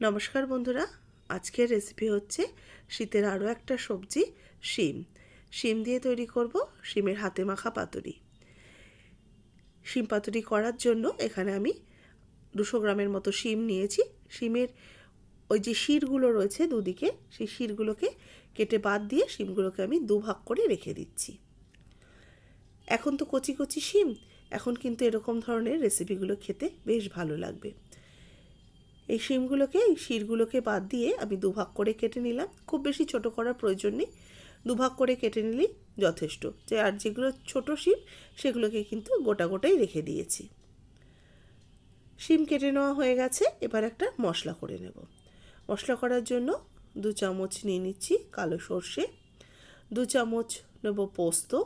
নমস্কার বন্ধুরা, আজকের রেসিপি হচ্ছে শীতের আরও একটা সবজি, শিম। শিম দিয়ে তৈরি করব শিমের হাতে মাখা পাতুরি। শিম পাতুরি করার জন্য এখানে আমি দুশো গ্রামের মতো শিম নিয়েছি। শিমের ওই যে শিরগুলো রয়েছে দুদিকে, সেই শিরগুলোকে কেটে বাদ দিয়ে শিমগুলোকে আমি দুভাগ করে রেখে দিচ্ছি। এখন তো কচি কচি শিম, এখন কিন্তু এরকম ধরনের রেসিপিগুলো খেতে বেশ ভালো লাগবে। এই শিমগুলোকে, এই শিরগুলোকে বাদ দিয়ে আমি দুভাগ করে কেটে নিলাম। খুব বেশি ছোট করার প্রয়োজন নেই। দুভাগ করে কেটে নিলেই যথেষ্ট। যে আর যেগুলো ছোট শিম, সেগুলোকে কিন্তু গোটা গোটাই রেখে দিয়েছি। শিম কেটে নেওয়া হয়ে গেছে। এবার একটা মশলা করে নেব। মশলা করার জন্য দু চামচ নিয়ে নিচ্ছি কালো সর্ষে, দু চামচ নেব পোস্ত,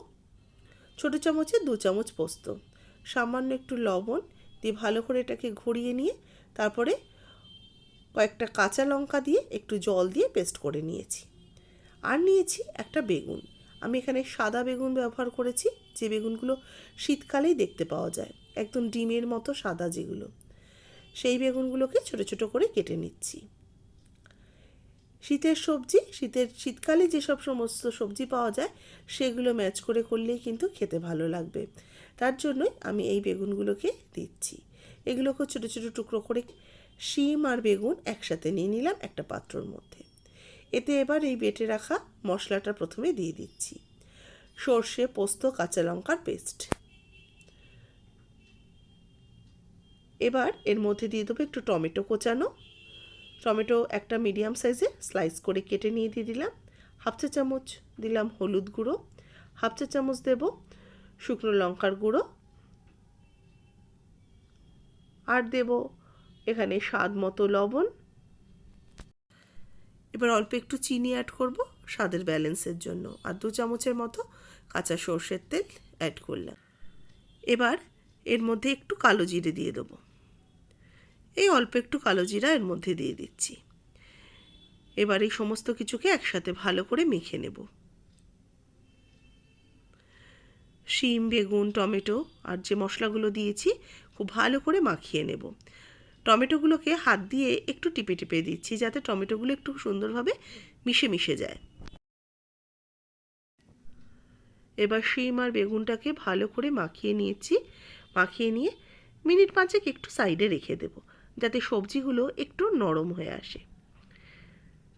ছোটো চামচে দু চামচ পোস্ত। সামান্য একটু লবণ দিয়ে ভালো করে এটাকে ঘুরিয়ে নিয়ে তারপরে কয়েকটা কাঁচা লঙ্কা দিয়ে একটু জল দিয়ে পেস্ট করে নিয়েছি। আর নিয়েছি একটা বেগুন। আমি এখানে সাদা বেগুন ব্যবহার করেছি, যে বেগুনগুলো শীতকালেই দেখতে পাওয়া যায়, একদম ডিমের মতো সাদা যেগুলো। সেই বেগুনগুলোকে ছোটো ছোটো করে কেটে নিচ্ছি। শীতের সবজি, শীতের শীতকালে যেসব সমস্ত সবজি পাওয়া যায়, সেগুলো ম্যাচ করে করলেই কিন্তু খেতে ভালো লাগবে। তার জন্যই আমি এই বেগুনগুলোকে দিচ্ছি। এগুলোকে ছোটো ছোটো টুকরো করে শিম আর বেগুন একসাথে নিয়ে নিলাম একটা পাত্রর মধ্যে। এতে এবার এই বেটে রাখা মশলাটা প্রথমে দিয়ে দিচ্ছি। সর্ষে, পোস্ত, কাঁচা লঙ্কার পেস্ট। এবার এর মধ্যে দিয়ে দেবো একটু টমেটো কোচানো। টমেটো একটা মিডিয়াম সাইজে স্লাইস করে কেটে নিয়ে দিয়ে দিলাম। হাফ চা চামচ দিলাম হলুদ গুঁড়ো। হাফ চা চামচ দেব শুকনো লঙ্কার গুঁড়ো। আর দেব এখানে স্বাদ মতো লবণ। এবার অল্প একটু চিনি অ্যাড করব স্বাদের ব্যালেন্সের জন্য। আর দু চামচের মতো কাঁচা সর্ষের তেল অ্যাড করলাম। এবার এর মধ্যে একটু কালো জিরে দিয়ে দেবো। এই অল্প একটু কালো জিরা এর মধ্যে দিয়ে দিচ্ছি। এবার এই সমস্ত কিছুকে একসাথে ভালো করে মেখে নেব। শিম, বেগুন, টমেটো আর যে মশলাগুলো দিয়েছি খুব ভালো করে মাখিয়ে নেব। টমেটোগুলোকে হাত দিয়ে একটু টিপে টিপে দিচ্ছি যাতে টমেটোগুলো একটু সুন্দরভাবে মিশে মিশে যায়। এবার শিম আর বেগুনটাকে ভালো করে মাখিয়ে নিয়েছি। মাখিয়ে নিয়ে মিনিট পাঁচেক একটু সাইডে রেখে দেবো যাতে সবজিগুলো একটু নরম হয়ে আসে।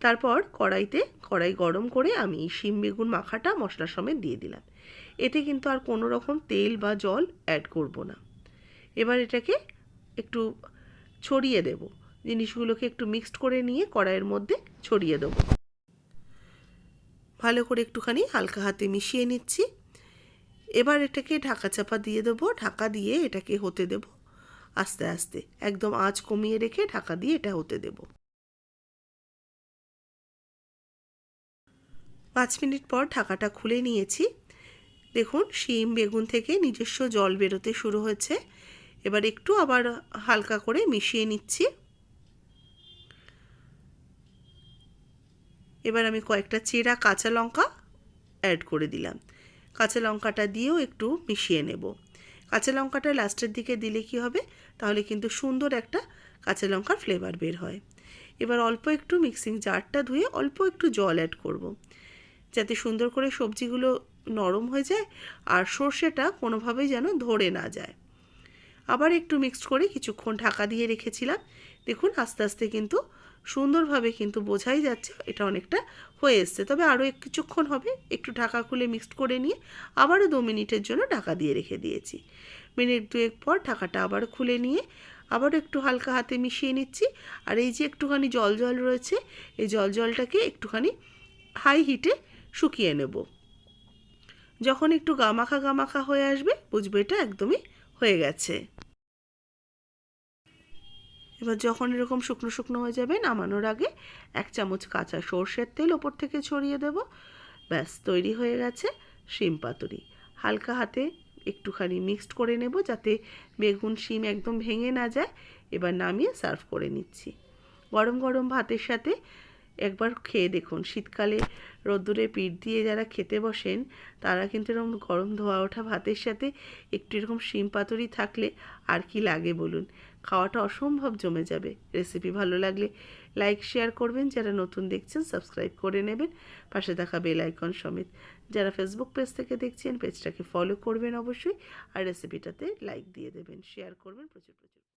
তারপর কড়াইতে কড়াই গরম করে আমি শিম, বেগুন মাখাটা মশলা সমেত দিয়ে দিলাম। এতে কিন্তু আর কোনো রকম তেল বা জল অ্যাড করব না। এবার এটাকে একটু ছড়িয়ে দেব। জিনিসগুলোকে একটু মিক্সড করে নিয়ে কড়াইয়ের মধ্যে ছড়িয়ে দেবো। ভালো করে একটুখানি হালকা হাতে মিশিয়ে নিচ্ছি। এবার এটাকে ঢাকা চাপা দিয়ে দেবো। ঢাকা দিয়ে এটাকে হতে দেব। আস্তে আস্তে একদম আঁচ কমিয়ে রেখে ঢাকা দিয়ে এটা হতে দেব। পাঁচ মিনিট পর ঢাকাটা খুলে নিয়েছি। দেখুন, শিম, বেগুন থেকে নিজস্ব জল বেরোতে শুরু হয়েছে। এবার একটু আবার হালকা করে মিশিয়ে নিচ্ছি। এবার আমি কয়েকটা চেরা কাঁচা লঙ্কা অ্যাড করে দিলাম। কাঁচা লঙ্কাটা দিয়েও একটু মিশিয়ে নেব। কাঁচা লঙ্কাটা লাস্টের দিকে দিলে কি হবে? তাহলে কিন্তু সুন্দর একটা কাঁচা লঙ্কার ফ্লেভার বের হয়। এবার অল্প একটু মিক্সিং জারটা ধুয়ে অল্প একটু জল অ্যাড করব। যাতে সুন্দর করে সবজিগুলো নরম হয়ে যায় আর সর্ষেটা কোনোভাবেই যেন ধরে না যায়। আবার একটু মিক্সড করে কিছুক্ষণ ঢাকা দিয়ে রেখেছিলাম। দেখুন, আস্তে আস্তে কিন্তু সুন্দরভাবে কিন্তু বোঝাই যাচ্ছে, এটা অনেকটা হয়ে এসছে। তবে আরও কিছুক্ষণ হবে, একটু ঢাকা খুলে মিক্সড করে নিয়ে আবারও দু মিনিটের জন্য ঢাকা দিয়ে রেখে দিয়েছি। মিনিট দুয়েক পর ঢাকাটা আবার খুলে নিয়ে আবার একটু হালকা হাতে মিশিয়ে নিচ্ছি। আর এই যে একটুখানি জল জল রয়েছে, এই জল জলটাকে একটুখানি হাই হিটে শুকিয়ে নেব। যখন একটু গামাখা গামাখা হয়ে আসবে, বুঝবে এটা একদমই হয়ে গেছে। এবার যখন এরকম শুকনো শুকনো হয়ে যাবে, নামানোর আগে এক চামচ কাঁচা সর্ষের তেল ওপর থেকে ছড়িয়ে দেব। ব্যাস, তৈরি হয়ে গেছে শিম পাতুরি। হালকা হাতে একটুখানি মিক্সড করে নেব যাতে বেগুন, শিম একদম ভেঙে না যায়। এবার নামিয়ে সার্ভ করে নিচ্ছি। গরম গরম ভাতের সাথে একবার খেয়ে দেখুন, শীতকালে রোদ্দুরে পিঠ দিয়ে যারা খেতে বসেন, তারা কিন্তু এরকম গরম ধোয়া ওঠা ভাতের সাথে একটু এরকম শিম পাতুরি থাকলে আর কি লাগে বলুন? খাওয়াটা অসম্ভব জমে যাবে। রেসিপি ভালো লাগলে লাইক, শেয়ার করবেন। যারা নতুন দেখছেন, সাবস্ক্রাইব করে নেবেন। পাশে দেখা বেল আইকন সমেত। যারা ফেসবুক পেজ থেকে দেখছেন পেজটাকে ফলো করবেন অবশ্যই। আর রেসিপিটাতে লাইক দিয়ে দেবেন। শেয়ার করবেন প্রচুর প্রচুর।